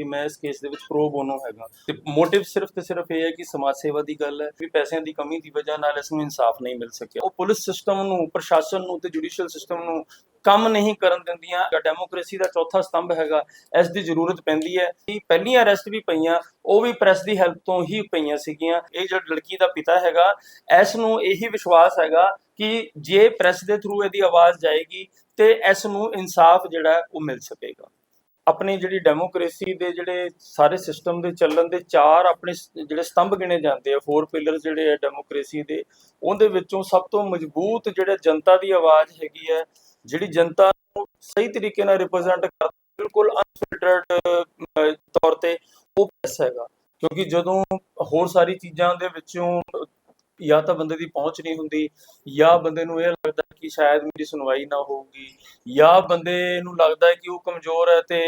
ਕਿ ਮੈਂ ਇਸ ਕੇਸ ਦੇ ਵਿੱਚ ਪ੍ਰੋ ਬੋਨੋ ਹੈਗਾ। ਤੇ ਮੋਟਿਵ ਸਿਰਫ ਤੇ ਸਿਰਫ ਇਹ ਹੈ ਕਿ ਸਮਾਜ ਸੇਵਾ ਦੀ ਗੱਲ ਹੈ ਵੀ ਪੈਸਿਆਂ ਦੀ ਕਮੀ ਦੀ ਵਜ੍ਹਾ ਨਾਲ ਇਸ ਨੂੰ ਇਨਸਾਫ ਨਹੀਂ ਮਿਲ ਸਕਿਆ। ਉਹ ਪੁਲਿਸ ਸਿਸਟਮ ਨੂੰ, ਪ੍ਰਸ਼ਾਸਨ ਨੂੰ ਤੇ ਜੁਡੀਸ਼ੀਅਲ ਸਿਸਟਮ ਨੂੰ ਕੰਮ ਨਹੀਂ ਕਰਨ ਦਿੰਦੀਆਂ। ਡੈਮੋਕ੍ਰੇਸੀ ਦਾ ਚੌਥਾ ਸਤੰਭ ਹੈਗਾ, ਇਸ ਦੀ ਜ਼ਰੂਰਤ ਪੈਂਦੀ ਹੈ। ਕਿ ਪਹਿਲੀਆਂ ਅਰੈਸਟ ਵੀ ਪਈਆਂ, ਉਹ ਵੀ ਪ੍ਰੈਸ ਦੀ ਹੈਲਪ ਤੋਂ ਹੀ ਪਈਆਂ ਸੀਗੀਆਂ। ਇਹ ਜਿਹੜਾ ਲੜਕੀ ਦਾ ਪਿਤਾ ਹੈਗਾ, ਇਸ ਨੂੰ ਇਹੀ ਵਿਸ਼ਵਾਸ ਹੈਗਾ ਕਿ ਜੇ ਪ੍ਰੈਸ ਦੇ ਥਰੂ ਇਹਦੀ ਆਵਾਜ਼ ਜਾਏਗੀ ਤੇ ਇਸ ਨੂੰ ਇਨਸਾਫ ਜਿਹੜਾ ਉਹ ਮਿਲ ਸਕੇਗਾ। ਆਪਣੀ ਜਿਹੜੀ ਡੈਮੋਕ੍ਰੇਸੀ ਦੇ ਜਿਹੜੇ ਸਾਰੇ ਸਿਸਟਮ ਦੇ ਚੱਲਣ ਦੇ ਚਾਰ ਆਪਣੇ ਜਿਹੜੇ ਸਤੰਭ ਗਿਣੇ ਜਾਂਦੇ ਆ ਫੋਰ ਪਿਲਰਸ ਜਿਹੜੇ ਆ ਡੈਮੋਕ੍ਰੇਸੀ ਦੇ, ਉਹਦੇ ਵਿੱਚੋਂ ਸਭ ਤੋਂ ਮਜ਼ਬੂਤ ਜਿਹੜੇ ਜਨਤਾ ਦੀ ਆਵਾਜ਼ ਹੈਗੀ ਹੈ ਜਿਹੜੀ ਜਨਤਾ ਨੂੰ ਸਹੀ ਤਰੀਕੇ ਨਾਲ ਰਿਪਰੈਜ਼ੈਂਟ ਕਰਦੀ ਬਿਲਕੁਲ ਅਨਫਿਲਟਰਡ ਤੌਰ ਤੇ ਉਹ ਪ੍ਰੈਸ ਹੈਗਾ। ਕਿਉਂਕਿ ਜਦੋਂ ਹੋਰ ਸਾਰੀ ਚੀਜ਼ਾਂ ਦੇ ਵਿੱਚੋਂ ਜਾਂ ਤਾਂ ਬੰਦੇ ਦੀ ਪਹੁੰਚ ਨਹੀਂ ਹੁੰਦੀ, ਜਾਂ ਬੰਦੇ ਨੂੰ ਇਹ ਲੱਗਦਾ ਕਿ ਸ਼ਾਇਦ ਮੇਰੀ ਸੁਣਵਾਈ ਨਾ ਹੋਊਗੀ, ਜਾਂ ਬੰਦੇ ਨੂੰ ਲੱਗਦਾ ਕਿ ਉਹ ਕਮਜ਼ੋਰ ਹੈ ਤੇ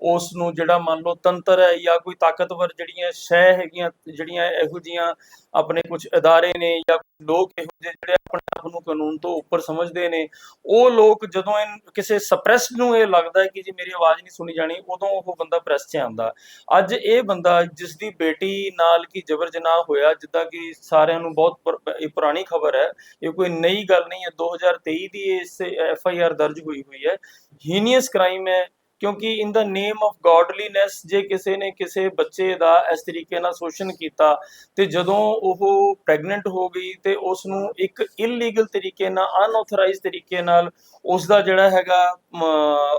ਉਸ ਨੂੰ ਜਿਹੜਾ ਮੰਨ ਲਓ ਤੰਤਰ ਹੈ ਜਾਂ ਕੋਈ ਤਾਕਤਵਰ ਜਿਹੜੀਆਂ ਸ਼ੈ ਹੈਗੀਆਂ, ਜਿਹੜੀਆਂ ਇਹੋ ਜੀਆਂ ਆਪਣੇ ਕੁਝ ਅਦਾਰੇ ਨੇ ਜਾਂ ਲੋਕ ਇਹੋ ਜਿਹੇ ਜਿਹੜੇ ਆਪਣੇ ਆਪ ਨੂੰ ਕਾਨੂੰਨ ਤੋਂ ਉੱਪਰ ਸਮਝਦੇ ਨੇ, ਉਹ ਲੋਕ ਜਦੋਂ ਕਿਸੇ ਸਪਰੈਸ ਨੂੰ ਇਹ ਲੱਗਦਾ ਹੈ ਕਿ ਜੀ ਮੇਰੀ ਆਵਾਜ਼ ਨਹੀਂ ਸੁਣੀ ਜਾਣੀ, ਉਦੋਂ ਉਹ ਬੰਦਾ ਪ੍ਰੈਸ 'ਚ ਆਉਂਦਾ। ਅੱਜ ਇਹ ਬੰਦਾ ਜਿਸ ਦੀ ਬੇਟੀ ਨਾਲ ਕੀ ਜਬਰ ਜਨਾਹ ਹੋਇਆ, ਜਿੱਦਾਂ ਕਿ ਸਾਰਿਆਂ ਨੂੰ ਬਹੁਤ ਇਹ ਪੁਰਾਣੀ ਖਬਰ ਹੈ, ਇਹ ਕੋਈ ਨਈ ਗੱਲ ਨਹੀਂ ਹੈ 2023 ਦੀ ਇਸ ਐਫ ਆਈ ਆਰ ਦਰਜ ਹੋਈ ਹੋਈ ਹੈ ਹੀਨੀਅਸ ਕ੍ਰਾਈਮ ਹੈ ਕਿਉਂਕਿ ਇਨ ਦਾ ਨੇਮ ਆਫ ਗੋਡਲੀਨੈਸ ਜੇ ਕਿਸੇ ਨੇ ਕਿਸੇ ਬੱਚੇ ਦਾ ਇਸ ਤਰੀਕੇ ਨਾਲ ਸ਼ੋਸ਼ਣ ਕੀਤਾ, ਤੇ ਜਦੋਂ ਉਹ ਪ੍ਰੈਗਨੈਂਟ ਹੋ ਗਈ ਤੇ ਉਸ ਨੂੰ ਇੱਕ ਇਲੀਗਲ ਤਰੀਕੇ ਨਾਲ ਅਨਆਥੋਰਾਈਜ਼ਡ ਤਰੀਕੇ ਨਾਲ ਉਸ ਦਾ ਜਿਹੜਾ ਹੈਗਾ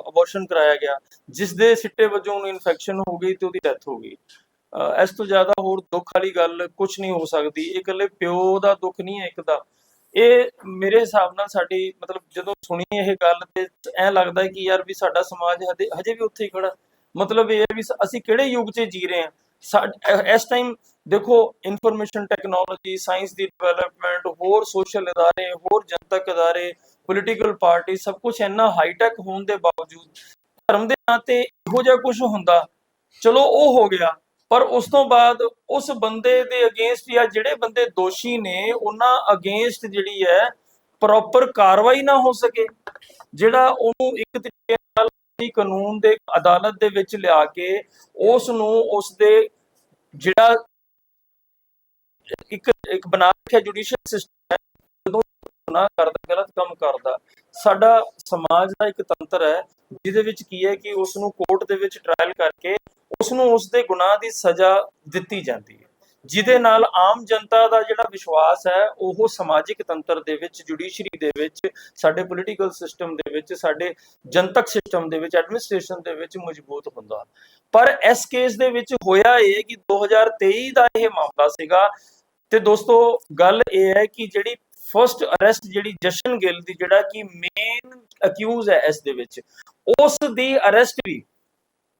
ਅਬੋਰਸ਼ਨ ਕਰਾਇਆ ਗਿਆ ਜਿਸ ਦੇ ਸਿੱਟੇ ਵਜੋਂ ਉਹਨੂੰ ਇਨਫੈਕਸ਼ਨ ਹੋ ਗਈ ਤੇ ਉਹਦੀ ਡੈਥ ਹੋ ਗਈ। ਇਸ ਤੋਂ ਜ਼ਿਆਦਾ ਹੋਰ ਦੁੱਖ ਵਾਲੀ ਗੱਲ ਕੁਝ ਨਹੀਂ ਹੋ ਸਕਦੀ। ਇਹ ਇਕੱਲੇ ਪਿਓ ਦਾ ਦੁੱਖ ਨਹੀਂ ਹੈ ਇੱਕ ਦਾ। ਇਹ ਮੇਰੇ ਹਿਸਾਬ ਨਾਲ ਸਾਡੀ, ਮਤਲਬ ਜਦੋਂ ਸੁਣੀ ਇਹ ਗੱਲ ਤੇ ਐ ਲੱਗਦਾ ਕਿ ਯਾਰ ਵੀ ਸਾਡਾ ਸਮਾਜ ਹਜੇ ਹਜੇ ਵੀ ਉੱਥੇ ਹੀ ਖੜਾ। ਮਤਲਬ ਇਹ ਹੈ ਵੀ ਅਸੀਂ ਕਿਹੜੇ ਯੁੱਗ 'ਚ ਜੀ ਰਹੇ ਹਾਂ? ਸਾ- ਇਸ ਟਾਈਮ ਦੇਖੋ ਇਨਫੋਰਮੇਸ਼ਨ ਟੈਕਨੋਲੋਜੀ ਸਾਇੰਸ ਦੀ ਡਿਵੈਲਪਮੈਂਟ ਹੋਰ ਸੋਸ਼ਲ ਅਦਾਰੇ ਹੋਰ ਜਨਤਕ ਅਦਾਰੇ ਪੋਲੀਟੀਕਲ ਪਾਰਟੀ ਸਭ ਕੁਝ ਇੰਨਾ ਹਾਈਟੈਕ ਹੋਣ ਦੇ ਬਾਵਜੂਦ ਧਰਮ ਦੇ ਨਾਂ ਤੇ ਇਹੋ ਜਿਹਾ ਕੁਝ ਹੁੰਦਾ। ਚਲੋ, ਉਹ ਹੋ ਗਿਆ। ਪਰ ਉਸ ਤੋਂ ਬਾਅਦ ਉਸ ਬੰਦੇ ਦੇ ਅਗੇਂਸਟ ਜਾਂ ਜਿਹੜੇ ਬੰਦੇ ਦੋਸ਼ੀ ਨੇ, ਉਹਨਾਂ ਅਗੇਂਸਟ ਜਿਹੜੀ ਹੈ ਪ੍ਰੋਪਰ ਕਾਰਵਾਈ ਨਾ ਹੋ ਸਕੇ। ਜਿਹੜਾ ਉਹਨੂੰ ਇੱਕ ਤਰੀਕੇ ਨਾਲ ਕਾਨੂੰਨ ਦੇ ਅਦਾਲਤ ਦੇ ਵਿੱਚ ਲਿਆ ਕੇ ਉਸ ਨੂੰ ਉਸ ਦੇ ਜਿਹੜਾ ਇੱਕ ਇੱਕ ਬਣਾ ਰੱਖਿਆ ਜੁਡੀਸ਼ੀਅਲ ਸਿਸਟਮ ਹੈ, ਜਦੋਂ ਗੁਨਾਹ ਕਰਦਾ, ਗਲਤ ਕੰਮ ਕਰਦਾ, ਸਾਡਾ ਸਮਾਜ ਦਾ ਇੱਕ ਤੰਤਰ ਹੈ, ਜਿਹਦੇ ਵਿੱਚ ਕੀ ਹੈ ਕਿ ਉਸ ਨੂੰ ਕੋਰਟ ਦੇ ਵਿੱਚ ਟ੍ਰਾਇਲ ਕਰਕੇ ਉਸ ਨੂੰ ਉਸ ਦੇ ਗੁਨਾਹ ਦੀ ਸਜ਼ਾ ਦਿੱਤੀ ਜਾਂਦੀ ਹੈ। ਜਿਹਦੇ ਨਾਲ ਆਮ ਜਨਤਾ ਦਾ ਜਿਹੜਾ ਵਿਸ਼ਵਾਸ ਹੈ, ਉਹ ਸਮਾਜਿਕ ਤੰਤਰ ਦੇ ਵਿੱਚ, ਜੁਡੀਸ਼ਰੀ ਦੇ ਵਿੱਚ, ਸਾਡੇ ਪੋਲੀਟੀਕਲ ਸਿਸਟਮ ਦੇ ਵਿੱਚ, ਸਾਡੇ ਜਨਤਕ ਸਿਸਟਮ ਦੇ ਵਿੱਚ ਐਡਮਿਨਿਸਟ੍ਰੇਸ਼ਨ ਦੇ ਵਿੱਚ ਮਜ਼ਬੂਤ ਹੁੰਦਾ। ਪਰ ਇਸ ਕੇਸ ਦੇ ਵਿੱਚ ਹੋਇਆ ਇਹ ਕਿ 2023 ਦਾ ਇਹ ਮਾਮਲਾ ਸੀਗਾ ਤੇ ਦੋਸਤੋ, ਗੱਲ ਇਹ ਹੈ ਕਿ ਜਿਹੜੀ ਫਰਸਟ ਅਰੈਸਟ ਜਿਹੜੀ ਜਸ਼ਨ ਗਿੱਲ ਦੀ ਜਿਹੜਾ ਕਿ ਮੇਨ ਅਕਿਊਜ਼ ਹੈ ਇਸ ਦੇ ਵਿੱਚ, ਉਸ ਦੀ ਅਰੈਸਟ ਵੀ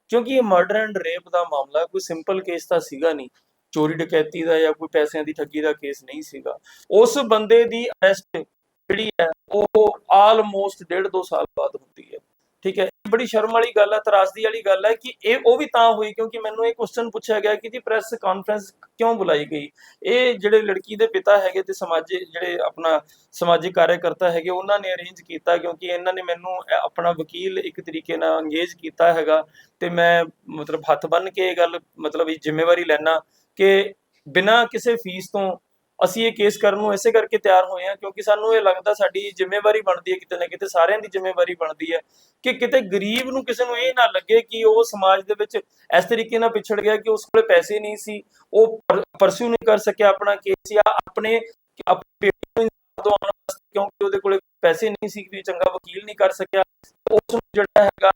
ਕਿਉਂਕਿ ਇਹ ਮਰਡਰ ਐਂਡ ਰੇਪ ਦਾ ਮਾਮਲਾ, ਕੋਈ ਸਿੰਪਲ ਕੇਸ ਤਾਂ ਸੀਗਾ ਨਹੀਂ। ਚੋਰੀ ਡਕੈਤੀ ਦਾ ਜਾਂ ਕੋਈ ਪੈਸਿਆਂ ਦੀ ਠੱਗੀ ਦਾ ਕੇਸ ਨਹੀਂ ਸੀਗਾ। ਉਸ ਬੰਦੇ ਦੀ ਅਰੈਸਟ ਜਿਹੜੀ ਹੈ, ਉਹ ਆਲਮੋਸਟ ਡੇਢ ਦੋ ਸਾਲ ਬਾਅਦ ਹੁੰਦੀ ਹੈ। ਠੀਕ ਹੈ? ਬੜੀ ਸ਼ਰਮ ਵਾਲੀ ਗੱਲ ਹੈ, ਤਰਾਸਦੀ ਵਾਲੀ ਗੱਲ ਹੈ ਕਿ ਇਹ ਉਹ ਵੀ ਤਾਂ ਹੋਈ ਕਿਉਂਕਿ ਮੈਨੂੰ ਇਹ ਕੁਐਸਚਨ ਪੁੱਛਿਆ ਗਿਆ ਕਿ ਜੀ ਪ੍ਰੈਸ ਕਾਨਫਰੰਸ ਕਿਉਂ ਬੁਲਾਈ ਗਈ? ਇਹ ਜਿਹੜੇ ਲੜਕੀ ਦੇ ਪਿਤਾ ਹੈਗੇ ਤੇ ਸਮਾਜਿਕ ਜਿਹੜੇ ਆਪਣਾ ਸਮਾਜਿਕ ਕਾਰਜਕਰਤਾ ਹੈਗੇ, ਉਹਨਾਂ ਨੇ ਅਰੇਂਜ ਕੀਤਾ ਕਿਉਂਕਿ ਇਹਨਾਂ ਨੇ ਮੈਨੂੰ ਆਪਣਾ ਵਕੀਲ ਇੱਕ ਤਰੀਕੇ ਨਾਲ ਅੰਗੇਜ ਕੀਤਾ ਹੈਗਾ ਤੇ ਮੈਂ ਮਤਲਬ ਹੱਥ ਬੰਨ ਕੇ ਇਹ ਗੱਲ ਮਤਲਬ ਇਹ ਜ਼ਿੰਮੇਵਾਰੀ ਲੈਣਾ ਕਿ ਬਿਨਾਂ ਕਿਸੇ ਫੀਸ ਤੋਂ ਅਸੀਂ ਇਹ ਕੇਸ ਕਰਨ ਨੂੰ ਇਸੇ ਕਰਕੇ ਤਿਆਰ ਹੋਏ ਹਾਂ ਕਿਉਂਕਿ ਸਾਨੂੰ ਇਹ ਲੱਗਦਾ ਸਾਡੀ ਜ਼ਿੰਮੇਵਾਰੀ ਬਣਦੀ ਹੈ ਕਿਤੇ ਨਾ ਕਿਤੇ, ਸਾਰਿਆਂ ਦੀ ਜ਼ਿੰਮੇਵਾਰੀ ਬਣਦੀ ਹੈ ਕਿ ਕਿਤੇ ਗਰੀਬ ਨੂੰ ਕਿਸੇ ਨੂੰ ਇਹ ਨਾ ਲੱਗੇ ਕਿ ਉਹ ਸਮਾਜ ਦੇ ਵਿੱਚ ਇਸ ਤਰੀਕੇ ਨਾਲ ਪਿਛੜ ਗਿਆ ਕਿ ਉਸ ਕੋਲੇ ਪੈਸੇ ਨਹੀਂ ਸੀ, ਉਹ ਪਰਸਿਊ ਨਹੀਂ ਕਰ ਸਕਿਆ ਆਪਣਾ ਕੇਸ ਜਾਂ ਆਪਣੇ, ਆਪਣੀ ਨੂੰ ਇਨਸਾਫ ਦਿਵਾਉਣ ਵਾਸਤੇ ਕਿਉਂਕਿ ਉਹਦੇ ਕੋਲੇ ਪੈਸੇ ਨਹੀਂ ਸੀ ਕਿ ਚੰਗਾ ਵਕੀਲ ਨਹੀਂ ਕਰ ਸਕਿਆ, ਉਸ ਨੂੰ ਜਿਹੜਾ ਹੈਗਾ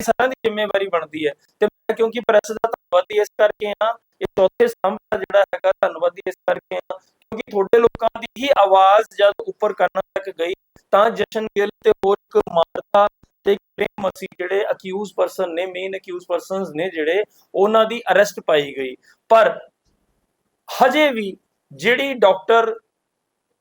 ਸਾਰਿਆਂ ਦੀ ਜ਼ਿੰਮੇਵਾਰੀ ਬਣਦੀ ਹੈ ਤੇ ਮੈਂ ਕਿਉਂਕਿ ਪ੍ਰੈਸ ਦਾ ਧੰਨਵਾਦੀ ਇਸ ਕਰਕੇ ਆ ਇਹ ਚੌਥੇ ਸਤੰਭ ਦਾ ਜਿਹੜਾ ਹੈਗਾ ਧੰਨਵਾਦੀ ਇਸ ਕਰਕੇ ਕਿਉਂਕਿ ਤੁਹਾਡੇ ਲੋਕਾਂ ਦੀ ਹੀ ਆਵਾਜ਼ ਜਦ ਉੱਪਰ ਕਰਨ ਤੱਕ ਗਈ, ਤਾਂ ਜਸ਼ਨ ਗਿੱਲ ਤੇ ਹੋਰ ਇੱਕ ਮਾਰਤਾ ਤੇ ਪ੍ਰੇਮ ਮਸੀਹ ਜਿਹੜੇ ਅਕਿਊਜ਼ ਪਰਸਨ ਨੇ ਮੇਨ ਅਕਿਊਜ਼ ਪਰਸਨਸ ਨੇ ਜਿਹੜੇ, ਉਹਨਾਂ ਦੀ ਅਰੈਸਟ ਪਾਈ ਗਈ। ਪਰ ਹਜੇ ਵੀ ਜਿਹੜੀ ਡਾਕਟਰ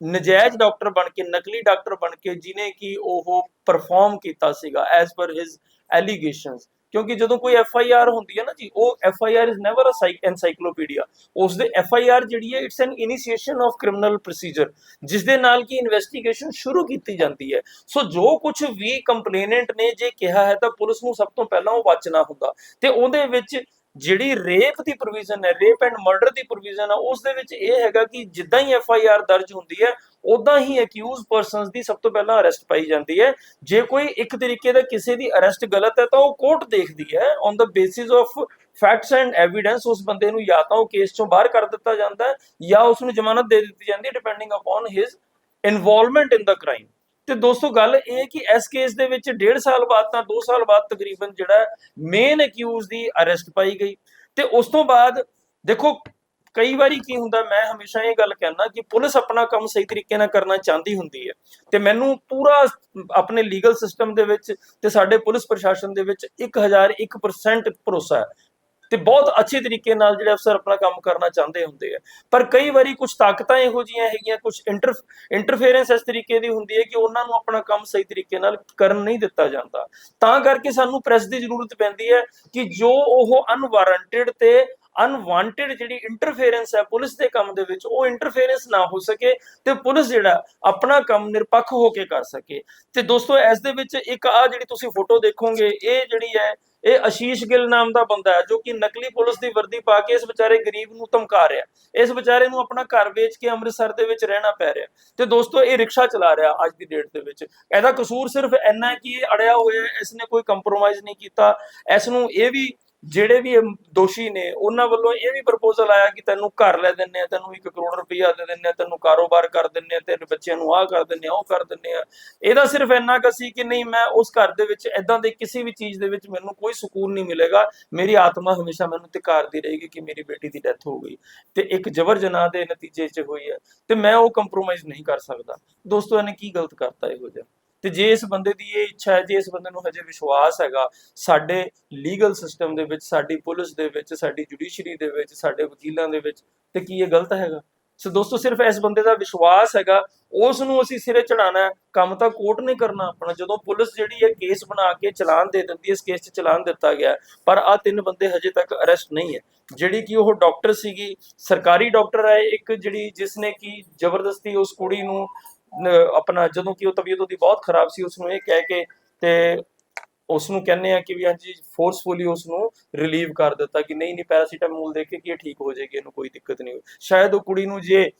ਨਜਾਇਜ਼ ਡਾਕਟਰ ਬਣ ਕੇ, ਨਕਲੀ ਡਾਕਟਰ ਬਣ ਕੇ, ਜਿਨੇ ਕਿ ਉਹ ਪਰਫਾਰਮ ਕੀਤਾ ਸੀਗਾ ਐਸ ਪਰ ਹਿਸ ਐਲੀਗੇਸ਼ਨਸ ਕਿਉਂਕਿ ਜਦੋਂ ਕੋਈ ਐਫ ਆਈ ਆਰ ਹੁੰਦੀ ਹੈ ਨਾ ਜੀ, ਉਹ F I R is never uh encyclopedia ਉਸ ਦੇ ਐਫ ਆਈ ਆਰ ਜਿਹੜੀ ਹੈ it's an initiation of criminal procedure ਜਿਸ ਦੇ ਨਾਲ ਕੀ ਇਨਵੈਸਟੀਗੇਸ਼ਨ ਸ਼ੁਰੂ ਕੀਤੀ ਜਾਂਦੀ ਹੈ। ਸੋ ਜੋ ਕੁਝ ਵੀ ਕੰਪਲੇਨੈਂਟ ਨੇ ਜੇ ਕਿਹਾ ਹੈ, ਤਾਂ ਪੁਲਿਸ ਨੂੰ ਸਭ ਤੋਂ ਪਹਿਲਾਂ ਉਹ ਵਾਚਣਾ ਹੁੰਦਾ। ਤੇ ਉਹਦੇ ਵਿੱਚ ਜਿਹੜੀ ਰੇਪ ਦੀ ਪ੍ਰੋਵੀਜ਼ਨ ਹੈ ਰੇਪ ਐਂਡ ਮਰਡਰ ਦੀ ਪ੍ਰੋਵੀਜ਼ਨ ਹੈ ਉਸ ਦੇ ਵਿੱਚ ਇਹ ਹੈਗਾ ਕਿ ਜਿੱਦਾਂ ਹੀ ਐਫ ਆਈ ਆਰ ਦਰਜ ਹੁੰਦੀ ਹੈ ਉਦਾਂ ਹੀ ਅਕਿਊਜ਼ ਪਰਸਨਸ ਦੀ ਸਭ ਤੋਂ ਪਹਿਲਾਂ ਅਰੈਸਟ ਪਾਈ ਜਾਂਦੀ ਹੈ। ਜੇ ਕੋਈ ਇੱਕ ਤਰੀਕੇ ਦਾ ਕਿਸੇ ਦੀ ਅਰੈਸਟ ਗਲਤ ਹੈ, ਤਾਂ ਉਹ ਕੋਰਟ ਦੇਖਦੀ ਹੈ। On the basis of facts and evidence ਉਸ ਬੰਦੇ ਨੂੰ ਜਾਂ ਤਾਂ ਉਹ ਕੇਸ ਚੋਂ ਬਾਹਰ ਕਰ ਦਿੱਤਾ ਜਾਂਦਾ ਹੈ, ਜਾਂ ਉਸ ਨੂੰ ਜ਼ਮਾਨਤ ਦੇ ਦਿੱਤੀ ਜਾਂਦੀ ਹੈ depending upon his involvement in the crime ਤੇ ਦੋਸਤੋ ਗੱਲ ਇਹ ਕਿ ਇਸ ਕੇਸ ਦੇ ਵਿੱਚ 1.5 ਸਾਲ ਬਾਅਦ ਤਾਂ 2 ਸਾਲ ਬਾਅਦ ਤਕਰੀਬਨ ਜਿਹੜਾ ਮੇਨ ਅਕਿਊਜ਼ ਦੀ ਅਰੈਸਟ ਪਾਈ ਗਈ। ਤੇ ਉਸ ਤੋਂ ਬਾਅਦ ਦੇਖੋ, ਕਈ ਵਾਰੀ ਕੀ ਹੁੰਦਾ, ਮੈਂ ਹਮੇਸ਼ਾ ਇਹ ਗੱਲ ਕਹਿਣਾ ਕਿ ਪੁਲਿਸ ਆਪਣਾ ਕੰਮ ਸਹੀ ਤਰੀਕੇ ਨਾਲ ਕਰਨਾ ਚਾਹੁੰਦੀ ਹੁੰਦੀ ਹੈ। ਤੇ ਮੈਨੂੰ ਪੂਰਾ ਆਪਣੇ ਲੀਗਲ ਸਿਸਟਮ ਦੇ ਵਿੱਚ ਤੇ ਸਾਡੇ ਪੁਲਿਸ ਪ੍ਰਸ਼ਾਸਨ ਦੇ ਵਿੱਚ 1001% ਭਰੋਸਾ ਹੈ। ਤੇ ਬਹੁਤ ਅੱਛੇ ਤਰੀਕੇ ਨਾਲ ਜਿਹੜੇ ਅਫਸਰ ਆਪਣਾ ਕੰਮ ਕਰਨਾ ਚਾਹੁੰਦੇ ਹੁੰਦੇ ਆ। ਪਰ ਕਈ ਵਾਰੀ ਕੁਝ ਤਾਕਤਾਂ ਇਹੋ ਜੀਆਂ ਹੈਗੀਆਂ ਕੁਝ ਇੰਟਰ ਇੰਟਰਫੇਰੈਂਸ ਇਸ ਤਰੀਕੇ ਦੀ ਹੁੰਦੀ ਹੈ ਕਿ ਉਹਨਾਂ ਨੂੰ ਆਪਣਾ ਕੰਮ ਸਹੀ ਤਰੀਕੇ ਨਾਲ ਕਰਨ ਨਹੀਂ ਦਿੱਤਾ ਜਾਂਦਾ। ਤਾਂ ਕਰਕੇ ਸਾਨੂੰ ਪ੍ਰੈਸ ਦੀ ਜ਼ਰੂਰਤ ਪੈਂਦੀ ਹੈ ਕਿ ਜੋ ਉਹ ਅਨਵਾਰੰਟਡ ਤੇ ਅਨਵਾਂਟਡ ਜਿਹੜੀ ਇੰਟਰਫੇਰੈਂਸ ਹੈ ਪੁਲਿਸ ਦੇ ਕੰਮ ਦੇ ਵਿੱਚ, ਉਹ ਇੰਟਰਫੇਰੈਂਸ ਨਾ ਹੋ ਸਕੇ ਤੇ ਪੁਲਿਸ ਜਿਹੜਾ ਆਪਣਾ ਕੰਮ ਨਿਰਪੱਖ ਹੋ ਕੇ ਕਰ ਸਕੇ। ਤੇ ਦੋਸਤੋ, ਇਸ ਦੇ ਵਿੱਚ ਇੱਕ ਆ ਜਿਹੜੀ ਤੁਸੀਂ ਫੋਟੋ ਦੇਖੋਗੇ, ਇਹ ਜਿਹੜੀ ਹੈ ਇਹ ਆਸ਼ੀਸ਼ ਗਿੱਲ ਨਾਮ ਦਾ ਬੰਦਾ ਹੈ, ਜੋ ਕਿ ਨਕਲੀ ਪੁਲਿਸ ਦੀ ਵਰਦੀ ਪਾ ਕੇ ਇਸ ਵਿਚਾਰੇ ਗਰੀਬ ਨੂੰ ਧਮਕਾ ਰਿਹਾ ਇਸ ਵਿਚਾਰੇ ਨੂੰ ਆਪਣਾ ਘਰ ਵੇਚ ਕੇ ਅੰਮ੍ਰਿਤਸਰ ਦੇ ਵਿੱਚ ਰਹਿਣਾ ਪੈ ਰਿਹਾ ਤੇ ਦੋਸਤੋ, ਇਹ ਰਿਕਸ਼ਾ ਚਲਾ ਰਿਹਾ ਅੱਜ ਦੀ ਡੇਟ ਦੇ ਵਿੱਚ। ਇਹਦਾ ਕਸੂਰ ਸਿਰਫ ਇੰਨਾ ਹੈ ਕਿ ਇਹ ਅੜਿਆ ਹੋਇਆ ਹੈ ਇਸ ਨੇ ਕੋਈ ਕੰਪਰੋਮਾਈਜ਼ ਨਹੀਂ ਕੀਤਾ। ਇਸ ਨੂੰ ਇਹ ਵੀ ਜਿਹੜੇ ਵੀ ਦੋਸ਼ੀ ਨੇ, ਉਹਨਾਂ ਵੱਲੋਂ ਇਹ ਵੀ ਪ੍ਰਪੋਜ਼ਲ ਆਇਆ ਕਿ ਤੈਨੂੰ ਘਰ ਲੈ ਦਿੰਨੇ ਆ ਤੈਨੂੰ 1 ਕਰੋੜ ਰੁਪਇਆ ਦੇ ਦਿੰਨੇ ਆ ਤੈਨੂੰ ਕਾਰੋਬਾਰ ਕਰ ਦਿੰਨੇ ਆ ਤੇਰੇ ਬੱਚਿਆਂ ਨੂੰ ਆਹ ਕਰ ਦਿੰਨੇ ਆ ਉਹ ਕਰ ਦਿੰਨੇ ਆ ਇਹਦਾ ਸਿਰਫ ਇੰਨਾ ਕੁ ਸੀ ਕਿ ਨਹੀਂ, ਮੈਂ ਉਸ ਘਰ ਦੇ ਵਿੱਚ ਐਦਾਂ ਦੇ ਕਿਸੇ ਵੀ ਚੀਜ਼ ਦੇ ਵਿੱਚ ਮੈਨੂੰ ਕੋਈ ਸਕੂਨ ਨਹੀਂ ਮਿਲੇਗਾ। ਮੇਰੀ ਆਤਮਾ ਹਮੇਸ਼ਾ ਮੈਨੂੰ ਤਿਕਾਰਦੀ ਰਹੇਗੀ ਕਿ ਮੇਰੀ ਬੇਟੀ ਦੀ ਡੈਥ ਹੋ ਗਈ। ਤੇ ਇੱਕ ਜਬਰ ਜਨਾਹ ਦੇ ਨਤੀਜੇ 'ਚ ਹੋਈ ਹੈ। ਤੇ ਮੈਂ ਉਹ ਕੰਪਰੋਮਾਈਜ਼ ਨਹੀਂ ਕਰ ਸਕਦਾ। ਦੋਸਤੋ, ਇਹਨੇ ਕੀ ਗਲਤ ਕਰਤਾ ਇਹੋ ਜਿਹਾ? ਤੇ ਜੇ ਇਸ ਬੰਦੇ ਦੀ ਇਹ ਇੱਛਾ ਹੈ, ਜੇ ਇਸ ਬੰਦੇ ਨੂੰ ਹਜੇ ਵਿਸ਼ਵਾਸ ਹੈਗਾ, ਸਾਡੇ ਲੀਗਲ ਸਿਸਟਮ ਦੇ ਵਿੱਚ, ਸਾਡੀ ਪੁਲਿਸ ਦੇ ਵਿੱਚ, ਸਾਡੀ ਜੁਡੀਸ਼ਰੀ ਦੇ ਵਿੱਚ, ਸਾਡੇ ਵਕੀਲਾਂ ਦੇ ਵਿੱਚ, ਤੇ ਕੀ ਇਹ ਗਲਤ ਹੈਗਾ? ਸੋ ਦੋਸਤੋ, ਸਿਰਫ ਇਸ ਬੰਦੇ ਦਾ ਵਿਸ਼ਵਾਸ ਹੈਗਾ, ਉਸ ਨੂੰ ਅਸੀਂ ਸਿਰੇ ਚੜਾਣਾ ਕੰਮ ਤਾਂ ਕੋਰਟ ਨੇ ਕਰਨਾ ਆਪਣਾ, ਜਦੋਂ ਪੁਲਿਸ ਜਿਹੜੀ ਹੈ ਕੇਸ ਬਣਾ ਕੇ ਚਲਾਨ ਦੇ ਦਿੰਦੀ ਇਸ ਕੇਸ 'ਚ ਚਲਾਨ ਦਿੱਤਾ ਗਿਆ ਪਰ ਆ ਤਿੰਨ ਬੰਦੇ ਹਜੇ ਤੱਕ ਅਰੈਸਟ ਨਹੀਂ ਹੈ। ਜਿਹੜੀ ਕਿ ਉਹ ਡਾਕਟਰ ਸੀਗੀ, ਸਰਕਾਰੀ ਡਾਕਟਰ ਹੈ, ਇੱਕ ਜਿਹੜੀ ਜਿਸ ਨੇ ਕਿ ਜ਼ਬਰਦਸਤੀ ਉਸ ਕੁੜੀ ਨੂੰ ਆਪਣਾ ਜਦੋਂ ਕਿ ਉਹ ਤਬੀਅਤ ਉਹਦੀ ਬਹੁਤ ਖਰਾਬ ਸੀ ਉਸ ਨੂੰ ਇਹ ਕਹਿ ਕੇ ਤੇ ਉਸ ਨੂੰ ਕਹਿੰਦੇ ਆ ਕਿ ਵੀ ਹਾਂਜੀ ਫੋਰਸਫੁਲੀ ਉਸ ਨੂੰ ਰਿਲੀਵ ਕਰ ਦਿੱਤਾ ਕਿ ਨਹੀਂ ਨਹੀਂ ਪੈਰਾਸੀਟਾਮੋਲ ਦੇ ਕੇ ਕਿ ਇਹ ਠੀਕ ਹੋ ਜਾਏਗੀ, ਇਹਨੂੰ ਕੋਈ ਦਿੱਕਤ ਨਹੀਂ ਹੋਈ। ਸ਼ਾਇਦ ਉਹ ਕੁੜੀ ਨੂੰ ਜੇ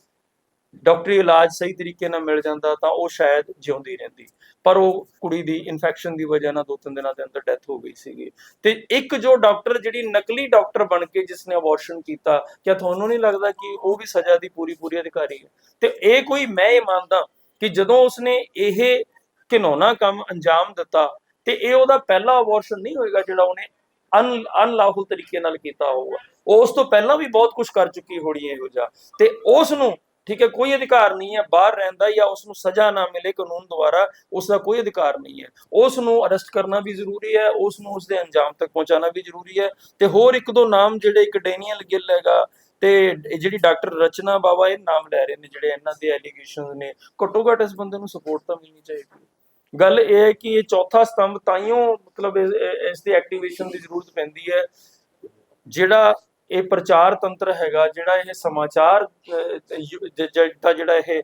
ਡਾਕਟਰੀ ਇਲਾਜ ਸਹੀ ਤਰੀਕੇ ਨਾਲ ਮਿਲ ਜਾਂਦਾ ਤਾਂ ਉਹ ਸ਼ਾਇਦ ਜਿਉਂਦੀ ਰਹਿੰਦੀ। ਪਰ ਉਹ ਕੁੜੀ ਦੀ ਇਨਫੈਕਸ਼ਨ ਦੀ ਵਜ੍ਹਾ ਨਾਲ ਦੋ ਤਿੰਨ ਦਿਨਾਂ ਦੇ ਅੰਦਰ ਡੈਥ ਹੋ ਗਈ ਸੀਗੀ। ਤੇ ਇੱਕ ਜੋ ਡਾਕਟਰ ਜਿਹੜੀ ਨਕਲੀ ਡਾਕਟਰ ਬਣ ਕੇ ਜਿਸ ਨੇ ਅਬੋਰਸ਼ਨ ਕੀਤਾ, ਕਿਆ ਤੁਹਾਨੂੰ ਨਹੀਂ ਲੱਗਦਾ ਕਿ ਉਹ ਵੀ ਸਜ਼ਾ ਦੀ ਪੂਰੀ ਪੂਰੀ ਅਧਿਕਾਰੀ ਹੈ? ਤੇ ਇਹ ਕੋਈ, ਮੈਂ ਇਹ ਮੰਨਦਾ ਕਿ ਜਦੋਂ ਉਸਨੇ ਇਹ ਘਿਨੌਣਾ ਕੰਮ ਅੰਜਾਮ ਦਿੱਤਾ ਤੇ ਇਹ ਉਹਦਾ ਪਹਿਲਾ ਅਬੋਰਸ਼ਨ ਨਹੀਂ ਹੋਏਗਾ ਜਿਹੜਾ ਉਹਨੇ ਅਨ ਅਨਲਾਫੁਲ ਤਰੀਕੇ ਨਾਲ ਕੀਤਾ ਹੋਊਗਾ। ਉਸ ਤੋਂ ਪਹਿਲਾਂ ਵੀ ਬਹੁਤ ਕੁਝ ਕਰ ਚੁੱਕੀ ਹੋਣੀ ਇਹੋ ਜਿਹਾ। ਤੇ ਉਸ ਨੂੰ ਠੀਕ ਹੈ, ਕੋਈ ਅਧਿਕਾਰ ਨਹੀਂ ਹੈ ਬਾਹਰ ਰਹਿੰਦਾ ਜਾਂ ਉਸ ਨੂੰ ਸਜ਼ਾ ਨਾ ਮਿਲੇ ਕਾਨੂੰਨ ਦੁਆਰਾ, ਉਸ ਦਾ ਕੋਈ ਅਧਿਕਾਰ ਨਹੀਂ ਹੈ। ਉਸ ਨੂੰ ਅਰੈਸਟ ਕਰਨਾ ਵੀ ਜ਼ਰੂਰੀ ਹੈ ਉਸ ਨੂੰ ਉਸ ਦੇ ਅੰਜਾਮ ਤੱਕ ਪਹੁੰਚਾਉਣਾ ਵੀ ਜ਼ਰੂਰੀ ਹੈ। ਤੇ ਹੋਰ ਇੱਕ ਦੋ ਨਾਮ ਜਿਹੜੇ ਇੱਕ ਡੈਨੀਅਲ ਗਿੱਲ ਹੈਗਾ ਤੇ ਇਹ ਜਿਹੜੀ ਡਾਕਟਰ ਰਚਨਾ ਬਾਵਾ ਇਹ ਨਾਮ ਲੈ ਰਹੇ ਨੇ ਜਿਹੜੇ ਇਹਨਾਂ ਦੇ ਐਲੀਗੇਸ਼ਨਸ ਨੇ, ਘੱਟੋ ਘੱਟ ਇਸ ਬੰਦੇ ਨੂੰ ਸਪੋਰਟ ਤਾਂ ਮਿਲਣੀ ਚਾਹੀਦੀ ਗੱਲ ਇਹ ਹੈ ਕਿ ਇਹ ਚੌਥਾ ਸਤੰਭ ਤਾਈਓ ਮਤਲਬ ਇਸ ਦੀ ਐਕਟੀਵੇਸ਼ਨ ਦੀ ਜ਼ਰੂਰਤ ਪੈਂਦੀ ਹੈ। ਜਿਹੜਾ ਇਹ ਪ੍ਰਚਾਰ ਤੰਤਰ ਹੈਗਾ, ਜਿਹੜਾ ਇਹ ਸਮਾਚਾਰ ਦਾ ਜਿਹੜਾ ਇਹ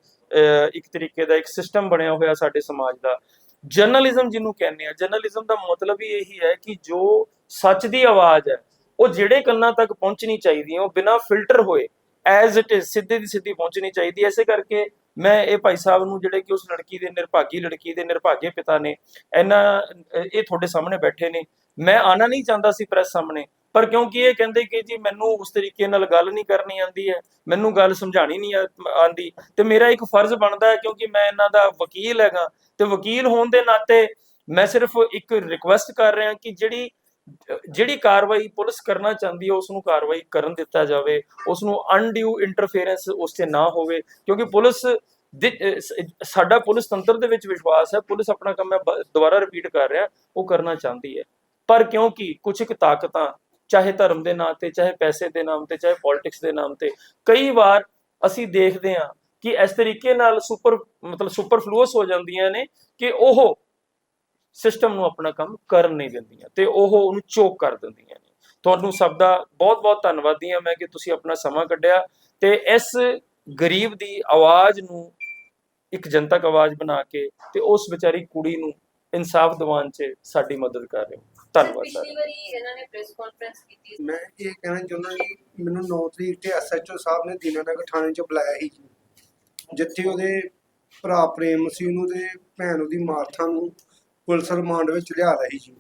ਇੱਕ ਤਰੀਕੇ ਦਾ ਇੱਕ ਸਿਸਟਮ ਬਣਿਆ ਹੋਇਆ ਸਾਡੇ ਸਮਾਜ ਦਾ ਜਰਨਲਿਜ਼ਮ ਜਿਹਨੂੰ ਕਹਿੰਦੇ ਆ ਜਰਨਲਿਜ਼ਮ ਦਾ ਮਤਲਬ ਹੀ ਇਹੀ ਹੈ ਕਿ ਜੋ ਸੱਚ ਦੀ ਆਵਾਜ਼ ਹੈ ਉਹ ਜਿਹੜੇ ਕੰਨਾਂ ਤੱਕ ਪਹੁੰਚਣੀ ਚਾਹੀਦੀ ਹੈ, ਉਹ ਬਿਨਾਂ ਫਿਲਟਰ ਹੋਏ ਐਜ਼ ਇਟ ਇਜ਼ ਸਿੱਧੇ ਦੀ ਸਿੱਧੀ ਪਹੁੰਚਣੀ ਚਾਹੀਦੀ ਹੈ। ਕਰਕੇ ਮੈਂ ਇਹ ਭਾਈ ਸਾਹਿਬ ਨੂੰ, ਜਿਹੜੇ ਕਿ ਉਸ ਲੜਕੀ ਦੇ ਨਿਰਭਾਗੀ ਲੜਕੀ ਦੇ ਨਿਰਭਾਗੇ ਪਿਤਾ ਨੇ, ਇਹਨਾਂ, ਇਹ ਤੁਹਾਡੇ ਸਾਹਮਣੇ ਬੈਠੇ ਨੇ। ਮੈਂ ਆਣਾ ਨਹੀਂ ਚਾਹੁੰਦਾ ਸੀ ਪ੍ਰੈਸ ਸਾਹਮਣੇ, ਪਰ ਕਿਉਂਕਿ ਇਹ ਕਹਿੰਦੇ ਕਿ ਜੀ ਮੈਨੂੰ ਉਸ ਤਰੀਕੇ ਨਾਲ ਗੱਲ ਨਹੀਂ ਕਰਨੀ ਆਉਂਦੀ ਹੈ, ਮੈਨੂੰ ਗੱਲ ਸਮਝਾਣੀ ਨਹੀਂ ਆਉਂਦੀ। ਤੇ ਮੇਰਾ ਇੱਕ ਫਰਜ਼ ਬਣਦਾ ਹੈ, ਕਿਉਂਕਿ ਮੈਂ ਇਹਨਾਂ ਦਾ ਵਕੀਲ ਹੈਗਾ। ਤੇ ਵਕੀਲ ਹੋਣ ਦੇ ਨਾਤੇ ਮੈਂ ਸਿਰਫ ਇੱਕ ਰਿਕੁਐਸਟ ਕਰ ਰਿਹਾ ਕਿ ਜਿਹੜੀ ਜਿਹੜੀ ਕਾਰਵਾਈ ਪੁਲਿਸ ਕਰਨਾ ਚਾਹੁੰਦੀ ਹੈ ਉਸ ਨੂੰ ਕਾਰਵਾਈ ਕਰਨ ਦਿੱਤਾ ਜਾਵੇ ਉਸ ਨੂੰ ਅਨਡਿਊ ਇੰਟਰਫੇਰੈਂਸ ਉਸ ਤੇ ਨਾ ਹੋਵੇ, ਕਿਉਂਕਿ ਪੁਲਿਸ ਸਾਡਾ ਪੁਲਿਸ ਤੰਤਰ ਦੇ ਵਿੱਚ ਵਿਸ਼ਵਾਸ ਹੈ, ਪੁਲਿਸ ਆਪਣਾ ਕੰਮ ਮੈਂ ਦੁਬਾਰਾ ਰਿਪੀਟ ਕਰ ਰਿਹਾ, ਉਹ ਕਰਨਾ ਚਾਹੁੰਦੀ ਹੈ। ਪਰ ਕਿਉਂਕਿ ਕੁਝ ਇੱਕ ਤਾਕਤਾਂ, ਚਾਹੇ ਧਰਮ ਦੇ ਨਾਂ ਤੇ, ਚਾਹੇ ਪੈਸੇ ਦੇ ਨਾਮ ਤੇ, ਚਾਹੇ ਪੋਲਿਟਿਕਸ ਦੇ ਨਾਮ ਤੇ, ਕਈ ਵਾਰ ਅਸੀਂ ਦੇਖਦੇ ਹਾਂ ਕਿ ਇਸ ਤਰੀਕੇ ਨਾਲ ਸੁਪਰ ਮਤਲਬ ਸੁਪਰਫਲੂਅਸ ਹੋ ਜਾਂਦੀਆਂ ਨੇ ਕਿ ਉਹ ਸਿਸਟਮ ਨੂੰ ਆਪਣਾ ਕੰਮ ਕਰਨ ਨਹੀਂ ਦਿੰਦੀਆਂ ਤੇ ਉਹ ਉਹਨੂੰ ਚੋਕ ਕਰ ਦਿੰਦੀਆਂ ਨੇ। ਤੁਹਾਨੂੰ ਸਭ ਦਾ ਬਹੁਤ-ਬਹੁਤ ਧੰਨਵਾਦੀ ਹਾਂ ਮੈਂ ਕਿ ਤੁਸੀਂ ਆਪਣਾ ਸਮਾਂ ਕੱਢਿਆ ਤੇ ਇਸ ਗਰੀਬ ਦੀ ਆਵਾਜ਼ ਨੂੰ ਇੱਕ ਜਨਤਕ ਆਵਾਜ਼ ਬਣਾ ਕੇ ਤੇ ਉਸ ਵਿਚਾਰੀ ਕੁੜੀ ਨੂੰ ਇਨਸਾਫ ਦਿਵਾਉਣ 'ਚ ਸਾਡੀ ਮਦਦ ਕਰ ਰਹੇ ਹੋ। ਧੰਨਵਾਦ ਸਰ। ਪਿਛਲੀ ਵਾਰੀ ਇਹਨਾਂ ਨੇ ਪ੍ਰੈਸ ਕਾਨਫਰੰਸ ਕੀਤੀ ਸੀ। ਮੈਂ ਇਹ ਕਹਿਣਾ ਚਾਹੁੰਦਾ ਜੀ ਮੈਨੂੰ 9 ਤਰੀਕ ਤੇ ਐਸਐਚਓ ਸਾਹਿਬ ਨੇ ਦੀਨਾਨਗਰ ਥਾਣੇ 'ਚ ਬੁਲਾਇਆ ਸੀ ਜੀ। ਜਿੱਥੇ ਉਹਦੇ ਭਰਾ ਪ੍ਰੇਮ ਸਿੰਘ ਨੂੰ ਤੇ ਭੈਣ ਉਹਦੀ ਮਾਰਥਾ ਨੂੰ ਪੁਲਿਸ ਰਿਮਾਂਡ ਵਿੱਚ ਲਿਆਦਾ ਸੀ ਜੀ।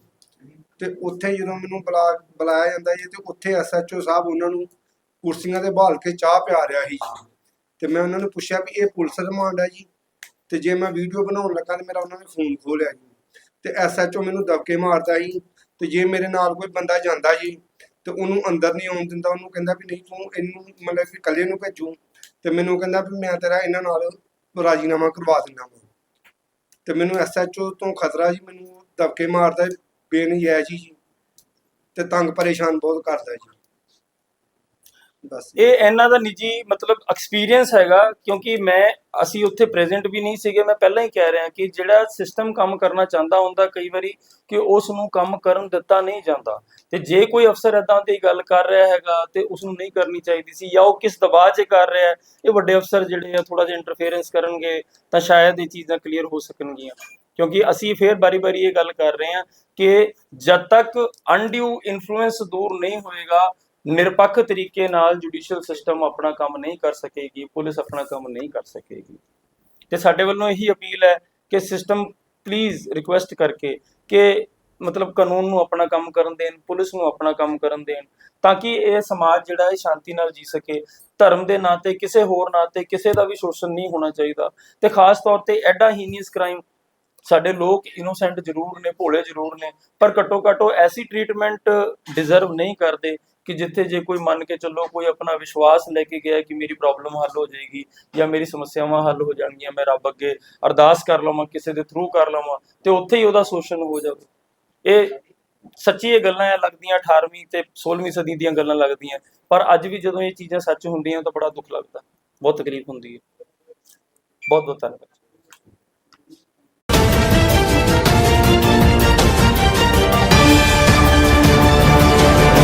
ਤੇ ਉੱਥੇ ਜਦੋਂ ਮੈਨੂੰ ਬੁਲਾ, ਬੁਲਾਇਆ ਜਾਂਦਾ ਜੀ, ਤੇ ਉੱਥੇ ਐਸਐਚਓ ਸਾਹਿਬ ਉਹਨਾਂ ਨੂੰ ਕੁਰਸੀਆਂ ਤੇ ਬਹਾਲ ਕੇ ਚਾਹ ਪਿਆ ਰਿਹਾ ਸੀ ਤੇ ਮੈਂ ਉਹਨਾਂ ਨੂੰ ਪੁੱਛਿਆ ਵੀ ਇਹ ਪੁਲਿਸ ਰਿਮਾਂਡ ਹੈ ਜੀ? ਤੇ ਜੇ ਮੈਂ ਵੀਡੀਓ ਬਣਾਉਣ ਲੱਗਾ ਤੇ ਮੇਰਾ ਉਹਨਾਂ ਨੇ ਫੋਨ ਖੋਲਿਆ ਜੀ। ਤੇ ਐਸਐਚਓ ਮੈਨੂੰ ਦਬਕੇ ਮਾਰਦਾ ਸੀ ਤੇ ਜੇ ਮੇਰੇ ਨਾਲ ਕੋਈ ਬੰਦਾ ਜਾਂਦਾ ਜੀ, ਤੇ ਉਹਨੂੰ ਅੰਦਰ ਨਹੀਂ ਆਉਣ ਦਿੰਦਾ, ਉਹਨੂੰ ਕਹਿੰਦਾ ਵੀ ਨਹੀਂ ਤੂੰ ਇਹਨੂੰ ਮਤਲਬ ਕਿ ਇਕੱਲੇ ਨੂੰ ਭੇਜੂ। ਤੇ ਮੈਨੂੰ ਕਹਿੰਦਾ ਵੀ ਮੈਂ ਤੇਰਾ ਇਹਨਾਂ ਨਾਲ ਰਾਜੀਨਾਮਾ ਕਰਵਾ ਦਿੰਦਾ ਵਾਂ। ਤੇ ਮੈਨੂੰ ਐਸਐਚਓ ਤੋਂ ਖਤਰਾ ਜੀ, ਮੈਨੂੰ ਦਬਕੇ ਮਾਰਦਾ, ਬੇਨਜਾਇਜ਼ ਜੀ, ਤੇ ਤੰਗ ਪਰੇਸ਼ਾਨ ਬਹੁਤ ਕਰਦਾ ਜੀ। ਬਸ ਇਹ ਇਹਨਾਂ ਦਾ ਨਿੱਜੀ ਮਤਲਬ ਐਕਸਪੀਰੀਅੰਸ ਹੈਗਾ, ਕਿਉਂਕਿ ਮੈਂ, ਅਸੀਂ ਉੱਥੇ ਪ੍ਰੈਜ਼ੈਂਟ ਵੀ ਨਹੀਂ ਸੀਗੇ, ਮੈਂ ਪਹਿਲਾਂ ਹੀ ਕਹਿ ਰਿਹਾ ਕਿ ਜਿਹੜਾ ਸਿਸਟਮ ਕੰਮ ਕਰਨਾ ਚਾਹੁੰਦਾ ਹੁੰਦਾ, ਕਈ ਵਾਰੀ ਕਿ ਉਸ ਨੂੰ ਕੰਮ ਕਰਨ ਦਿੱਤਾ ਨਹੀਂ ਜਾਂਦਾ। ਤੇ ਜੇ ਕੋਈ ਅਫਸਰ ਇਦਾਂ ਦੀ ਗੱਲ ਕਰ ਰਿਹਾ ਹੈਗਾ, ਤੇ ਉਸ ਨੂੰ ਨਹੀਂ ਕਰਨੀ ਚਾਹੀਦੀ ਸੀ, ਜਾਂ ਉਹ ਕਿਸ ਦਬਾਅ 'ਚ ਕਰ ਰਿਹਾ, ਇਹ ਵੱਡੇ ਅਫਸਰ ਜਿਹੜੇ ਆ ਥੋੜਾ ਜਿਹਾ ਇੰਟਰਫੇਰੈਂਸ ਕਰਨਗੇ, ਤਾਂ ਸ਼ਾਇਦ ਇਹ ਚੀਜ਼ਾਂ ਕਲੀਅਰ ਹੋ ਸਕਣਗੀਆਂ। ਕਿਉਂਕਿ ਅਸੀਂ ਫੇਰ ਬਾਰੀ-ਬਾਰੀ ਇਹ ਗੱਲ ਕਰ ਰਹੇ ਹਾਂ ਕਿ ਜਦ ਤੱਕ ਅਨਡਿਊ ਇਨਫਲੂਐਂਸ ਦੂਰ ਨਹੀਂ ਹੋਏਗਾ ਨਿਰਪੱਖ ਤਰੀਕੇ ਨਾਲ ਜੁਡੀਸ਼ੀਅਲ ਸਿਸਟਮ ਆਪਣਾ ਕੰਮ ਨਹੀਂ ਕਰ ਸਕੇਗੀ, ਪੁਲਿਸ ਆਪਣਾ ਕੰਮ ਨਹੀਂ ਕਰ ਸਕੇਗੀ। ਤੇ ਸਾਡੇ ਵੱਲੋਂ ਇਹੀ ਅਪੀਲ ਹੈ ਕਿ ਸਿਸਟਮ ਪਲੀਜ਼ ਰਿਕੁਐਸਟ ਕਰਕੇ ਕਿ ਮਤਲਬ ਕਾਨੂੰਨ ਨੂੰ ਆਪਣਾ ਕੰਮ ਕਰਨ ਦੇਣ, ਪੁਲਿਸ ਨੂੰ ਆਪਣਾ ਕੰਮ ਕਰਨ ਦੇਣ, ਤਾਂ ਕਿ ਇਹ ਸਮਾਜ ਜਿਹੜਾ ਹੈ ਸ਼ਾਂਤੀ ਨਾਲ ਜੀ ਸਕੇ। ਧਰਮ ਦੇ ਨਾਂ ਤੇ, ਕਿਸੇ ਹੋਰ ਨਾਂ ਤੇ, ਕਿਸੇ ਦਾ ਵੀ ਸ਼ੋਸ਼ਣ ਨਹੀਂ ਹੋਣਾ ਚਾਹੀਦਾ। ਤੇ ਖਾਸ ਤੌਰ ਤੇ ਐਡਾ ਹੀਨੀਅਸ ਕ੍ਰਾਈਮ ਸਾਡੇ ਲੋਕ ਇਨੋਸੈਂਟ ਜ਼ਰੂਰ ਨੇ, ਭੋਲੇ ਜ਼ਰੂਰ ਨੇ, ਪਰ ਘੱਟੋ ਘੱਟ ਉਹ ਐਸੀ ਟ੍ਰੀਟਮੈਂਟ ਡਿਜ਼ਰਵ ਨਹੀਂ ਕਰਦੇ ਕਿ ਜਿੱਥੇ ਜੇ ਕੋਈ ਮੰਨ ਕੇ ਚੱਲੋ ਕੋਈ ਆਪਣਾ ਵਿਸ਼ਵਾਸ ਲੈ ਕੇ ਗਿਆ ਕਿ ਮੇਰੀ ਪ੍ਰੋਬਲਮ ਹੱਲ ਹੋ ਜਾਏਗੀ ਜਾਂ ਮੇਰੀ ਸਮੱਸਿਆਵਾਂ ਹੱਲ ਹੋ ਜਾਣਗੀਆਂ, ਮੈਂ ਰੱਬ ਅੱਗੇ ਅਰਦਾਸ ਕਰ ਲਵਾਂ, ਕਿਸੇ ਦੇ ਥਰੂ ਕਰ ਲਵਾਂ, ਤੇ ਉੱਥੇ ਹੀ ਉਹਦਾ ਸ਼ੋਸ਼ਣ ਹੋ ਜਾਵੇ। ਇਹ ਸੱਚੀ ਇਹ ਗੱਲਾਂ ਇਹ ਲੱਗਦੀਆਂ 18ਵੀਂ ਤੇ 16ਵੀਂ ਸਦੀ ਦੀਆਂ ਗੱਲਾਂ ਲੱਗਦੀਆਂ, ਪਰ ਅੱਜ ਵੀ ਜਦੋਂ ਇਹ ਚੀਜ਼ਾਂ ਸੱਚ ਹੁੰਦੀਆਂ ਤਾਂ ਬੜਾ ਦੁੱਖ ਲੱਗਦਾ। ਬਹੁਤ ਤਕਲੀਫ ਹੁੰਦੀ ਹੈ। ਬਹੁਤ ਬਹੁਤ ਧੰਨਵਾਦ।